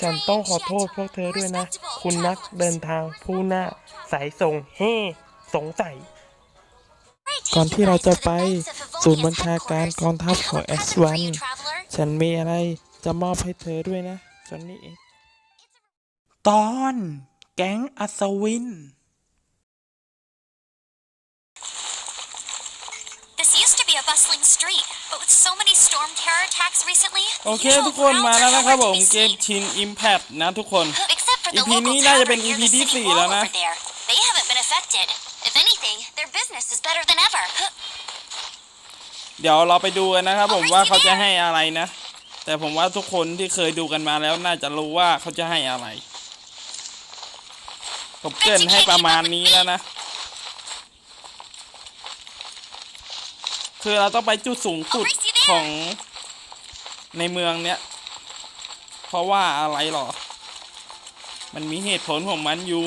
ฉันต้องขอโทษพวกเธอด้วยนะ คุณนักเดินทางผู้น่าสายส่งเฮ่สงสัย ก่อนที่เราจะไปศูนย์บัญชาการกองทัพของ S1 ฉันมีอะไรจะมอบให้เธอด้วยนะจอนนี่เองตอนแก๊งอัศวิน This used to be a bustling street, but with so many storm terror attacks recently, โอเค the ทุกคน crowds มา are แล้วนะครับผ nowhere ม to be เกม seen. ชิน Impact นะทุกคน Except for the EP local นี้น่าจะเป็น tavern EP near the ที่ city สี่ wall แล้วนะ over there. They haven't been affected. If anything, their business is better than ever. เดี๋ยวเราไปดูกันนะครับผมว่าเขาจะให้อะไรนะ แต่ผมว่าทุกคนที่เคยดูกันมาแล้วน่าจะรู้ว่าเขาจะให้อะไร ผมเกรินให้ประมาณนี้แล้วนะ คือเราต้องไปจุดสูงสุดของในเมืองเนี้ย เพราะว่าอะไรหรอ มันมีเหตุผลของมันอยู่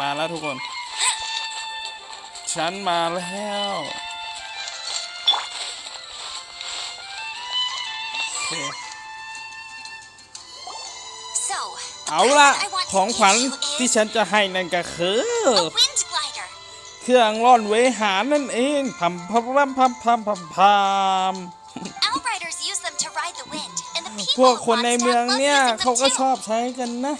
มาแล้วทุกคน ฉันมาแล้วโอเค So, เอาละของขวัญที่ฉันจะให้นั่นก็คือ a wind glider. เครื่องร่อนเวหานั่นเองพัมพัมพัมพัมพัมพัมพัม Outriders use them to ride the wind, and the พว people ก of คนใน Mondstadt เมือง love เนี่ย using เขา them ก็ช too. อบใช้กันนะ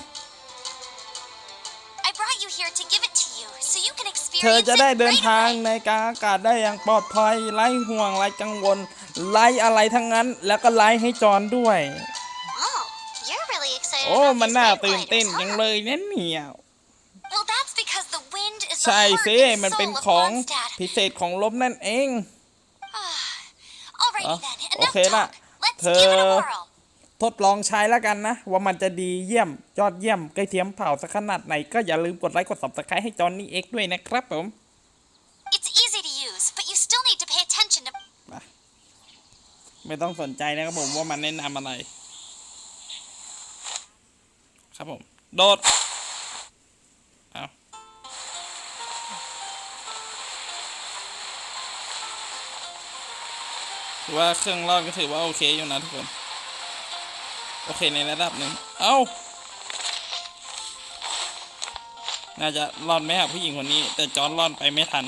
I brought you here to give it to you, so you can เธอ experience จะได้ it เดิน right ทาง away. ในกลางอากาศได้อย่างปลอดภัยไร้ห่วงไร้กังวลไร้อะไรทั้งนั้น แล้วก็ไร้ให้จอนด้วย โอ้ about มัน these น่า wind ตื่นเต้น gliders, จัง huh? เลยนั่นเนี่ย Well, that's because the wind is the ใช่ heart สิ and มันเป็น soul of ของ Mondstadt. พิเศษของลมนั่นเอง Alrighty อะ then, โอ enough เคละ talk. Let's เธ give it a อ whirl. ทดลองใช้แล้วกันนะ ว่ามันจะดีเยี่ยม ยอดเยี่ยมใกล้เทียมเผาสักขนาดไหน ก็อย่าลืมกดไลค์กด subscribe ให้จอนนี่เอ็กด้วยนะครับผม It's easy to use, but you still need to pay attention to ไม่ต้องสนใจนะครับผมว่ามันแนะนำอะไร ครับผม โดด เอาถือว่าเครื่องรอดก็ถือว่าโอเคอยู่นะทุกคน โอเคในระดับหนึ่ง เอา้า น่าจะรอดไหมครับผู้หญิงคนนี้ แต่จอนรอดไปไม่ทัน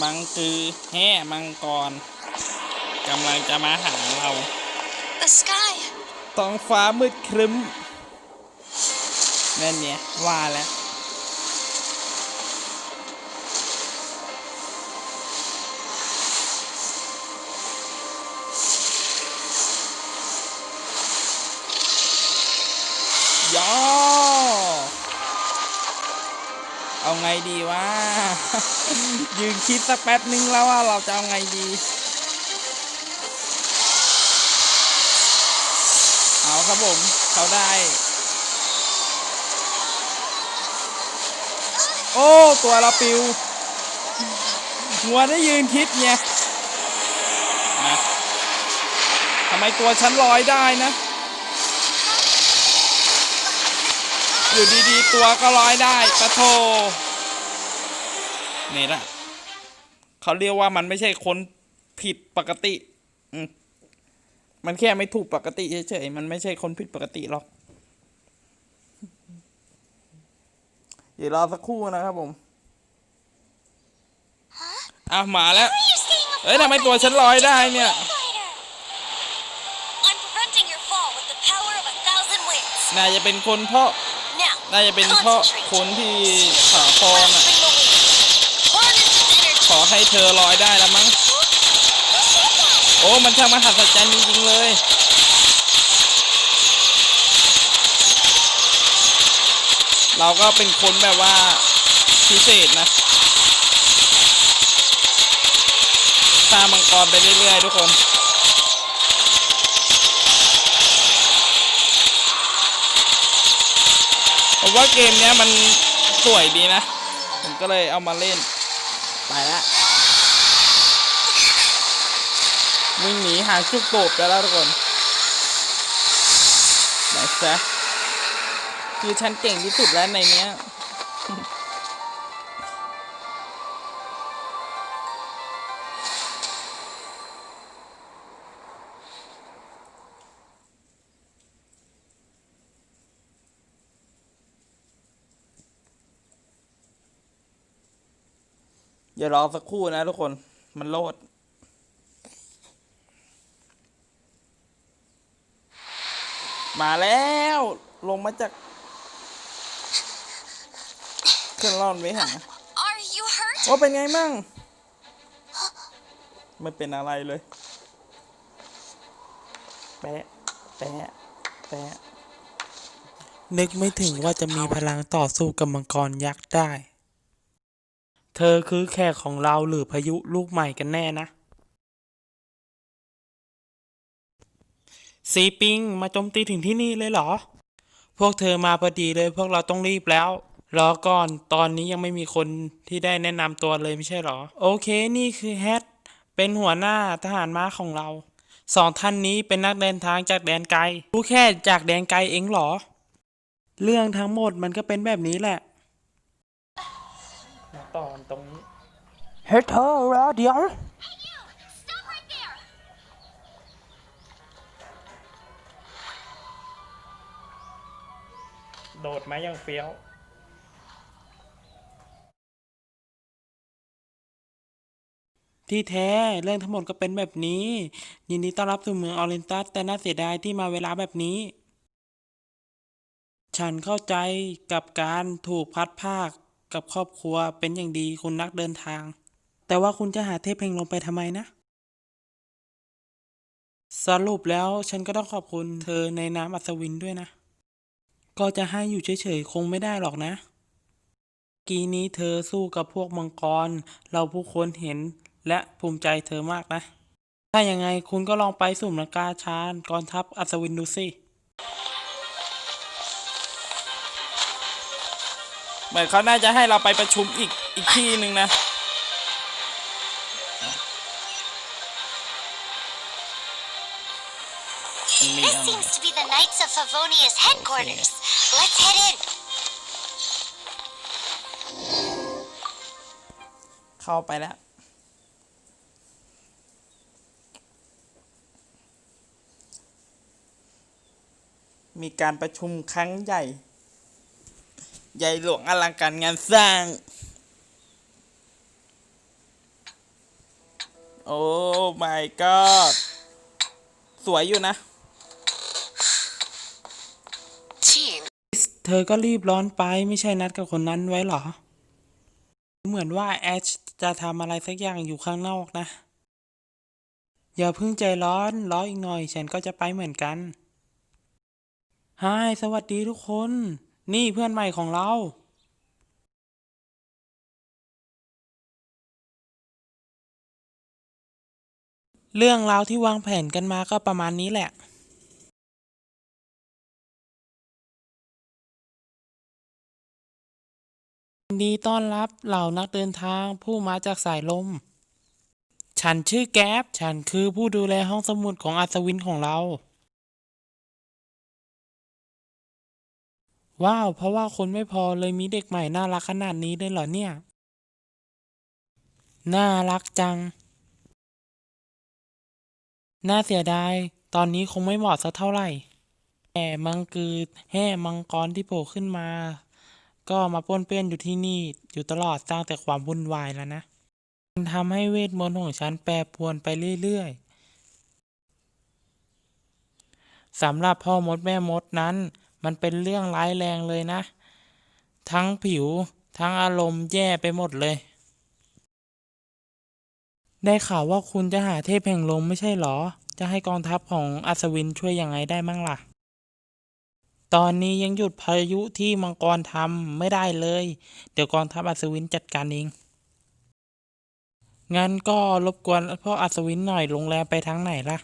มังคือแห่มังกรกำลังจะมาหาเรา the sky. ท้องฟ้ามืดครึ้มนั่นเนี่ยว่าแล้ว ย่อ เอาไงดีวะ ยืนคิดสักแป๊บนึงแล้วว่าเราจะเอาไงดี เอาครับผม เขาได้ โอ้ ตัวเราปิวหัวได้ยืนคิดไงนะทำไมตัวฉันลอยได้นะ อยู่ดีๆ ตัวก็ลอยได้ปะโท นี่ละเขาเรียกว่ามันไม่ใช่คนผิดปกติ อืมมันแค่ไม่ถูกปกติเฉยๆมันไม่ใช่คนผิดปกติหรอกเดี๋ยวรอสักครู่นะครับผมอ้าวมาแล้ว You're staying up เอ้ยทำไมตัวฉันลอยได้เนี่ย glider. I'm preventing your fall with the power of a thousand winds. น่าจะเป็นคนเพราะ Now, น่าจะเป็นเพราะ concentrate. คนที่ขาคอ Grasping น่ะ the wind. Harness its energy. ข อให้เธอลอยได้แล้วมั้ง โอ้ มันช่างมหัศจรรย์จริงๆเลย เราก็เป็นคนแบบว่าพิเศษนะตามมังกรไปเรื่อยๆทุกคนผมว่าเกมนี้มันสวยดีนะ ผมก็เลยเอามาเล่น ไปละวิ่งหนีหาจุกโตบไปแล้วทุกคนไหนซะคือฉันเก่งที่สุดแล้วในเนี้ย อย่ารอสักครู่นะทุกคน มันโลด มาแล้ว ลงมาจากเครื่องร่อนไว้หา Are you hurt? ว่าเป็นไงมั่ง ไม่เป็นอะไรเลย แปะ แปะ แปะ นึกไม่ถึงว่าจะมีพลังต่อสู้กับมังกรยักษ์ได้ เธอคือแขกของเราหรือพายุลูกใหม่กันแน่นะ ซีปิงมาโจมตีถึงที่นี่เลยเหรอ พวกเธอมาพอดีเลยพวกเราต้องรีบแล้ว รอก่อนตอนนี้ยังไม่มีคนที่ได้แนะนำตัวเลยไม่ใช่หรอ โอเคนี่คือแฮทเป็นหัวหน้าทหารม้าของเรา สองท่านนี้เป็นนักเดินทางจากแดนไกลรู้แค่จากแดนไกลเองเหรอ เรื่องทั้งหมดมันก็เป็นแบบนี้แหละ ตอนตรงนี้เฮ้ยเธอรอเดี๋ยว Stop right there! โดดมาอย่างเฟี้ยวที่แท้เรื่องทั้งหมดก็เป็นแบบนี้ ยินดีต้อนรับสู่เมืองออเรนตัสแต่น่าเสียดายที่มาเวลาแบบนี้ ฉันเข้าใจกับการถูกพัดภาค กับครอบครัวเป็นอย่างดีคุณนักเดินทาง แต่ว่าคุณจะหาเทพเพลงลงไปทำไมนะ สรุปแล้วฉันก็ต้องขอบคุณเธอในนามอัศวินด้วยนะ ก็จะให้อยู่เฉยๆ คงไม่ได้หรอกนะ กีนี้เธอสู้กับพวกมังกร เราผู้คนเห็นและภูมิใจเธอมากนะ ถ้าอย่างไงคุณก็ลองไปสุ่มนักกาชานกองทัพอัศวินดูสิ เหมือนเขาน่าจะให้เราไปประชุมอีกอีกที่หนึ่งนะมันมี This อะไร seems to be the Knights of Favonia's headquarters. Let's head in. เข้าไปแล้ว มีการประชุมครั้งใหญ่ ใหญ่หลวงอลังการงานสร้าง โอ้ my god สวยอยู่นะ Team. เธอก็รีบร้อนไปไม่ใช่นัดกับคนนั้นไว้เหรอ เหมือนว่าแอชจะทำอะไรสักอย่างอยู่ข้างนอกนะ อย่าเพิ่งใจร้อนรออีกหน่อย ฉันก็จะไปเหมือนกันฮายสวัสดีทุกคน นี่เพื่อนใหม่ของเราเรื่องราวที่วางแผนกันมาก็ประมาณนี้แหละยินดีต้อนรับเหล่านักเดินทางผู้มาจากสายลม ฉันชื่อแก๊ป ฉันคือผู้ดูแลห้องสมุดของอัศวินของเรา ว้าว เพราะว่าคนไม่พอเลยมีเด็กใหม่น่ารักขนาดนี้เลยเหรอเนี่ย น่ารักจัง น่าเสียดาย ตอนนี้คงไม่เหมาะสักเท่าไหร่แห่มังกือแห่มังกรที่โผล่ขึ้นมา ก็มาป้วนเปี้ยนอยู่ที่นี่ อยู่ตลอดสร้างแต่ความวุ่นวายแล้วนะ มันทำให้เวทมนต์ของฉันแปรปรวนไปเรื่อยๆสำหรับพ่อมดแม่มดนั้น มันเป็นเรื่องร้ายแรงเลยนะ ทั้งผิวทั้งอารมณ์แย่ไปหมดเลย ได้ข่าวว่าคุณจะหาเทพแห่งลมไม่ใช่เหรอ จะให้กองทัพของอัศวินช่วยยังไงได้มั่งล่ะ ตอนนี้ยังหยุดพายุที่มังกรทำไม่ได้เลย เดี๋ยวกองทัพอัศวินจัดการเองงั้นก็รบกวนพ่ออัศวินหน่อยโรงแรมไปทางไหนล่ะ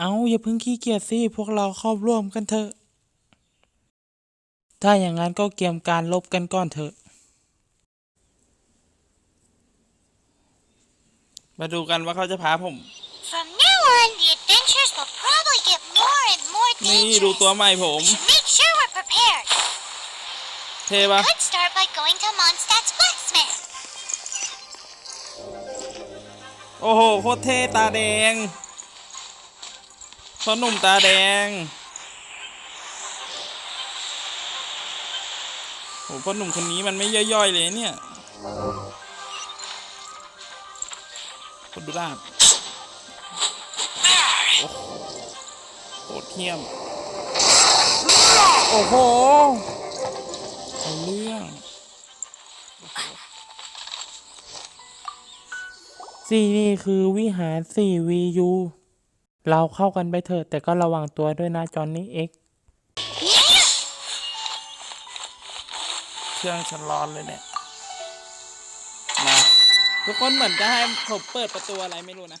เอาอย่าเพิ่งขี้เกียจสิพวกเราเข้าร่วมกันเถอะ ถ้าอย่างนั้นก็เตรียมการลบกันก่อนเถอะ มาดูกันว่าเขาจะพาผม From now on, the adventures will probably get more and more นี่ดูตัวใหม่ผม should make sure we're prepared. เท่ปะ Could start by going to Mondstadt's blacksmith. โอ้โห โคตรเท่ตาแดง พ่อหนุ่มตาแดง โอ้พ่อหนุ่มคนนี้มันไม่ย่อยๆเลยเนี่ยคนดูลาบโอ้โหโคตรเที่ยม โอ้โหเอาเรื่องสี่นี่คือวิหารสี่วียู เราเข้ากันไปเถอะแต่ก็ระวังตัวด้วยนะจอนนี่เอ็กเครื่องฉันร้อนเลยเนี่ย มา ทุกคนเหมือนจะให้ผมเปิดประตูอะไรไม่รู้นะ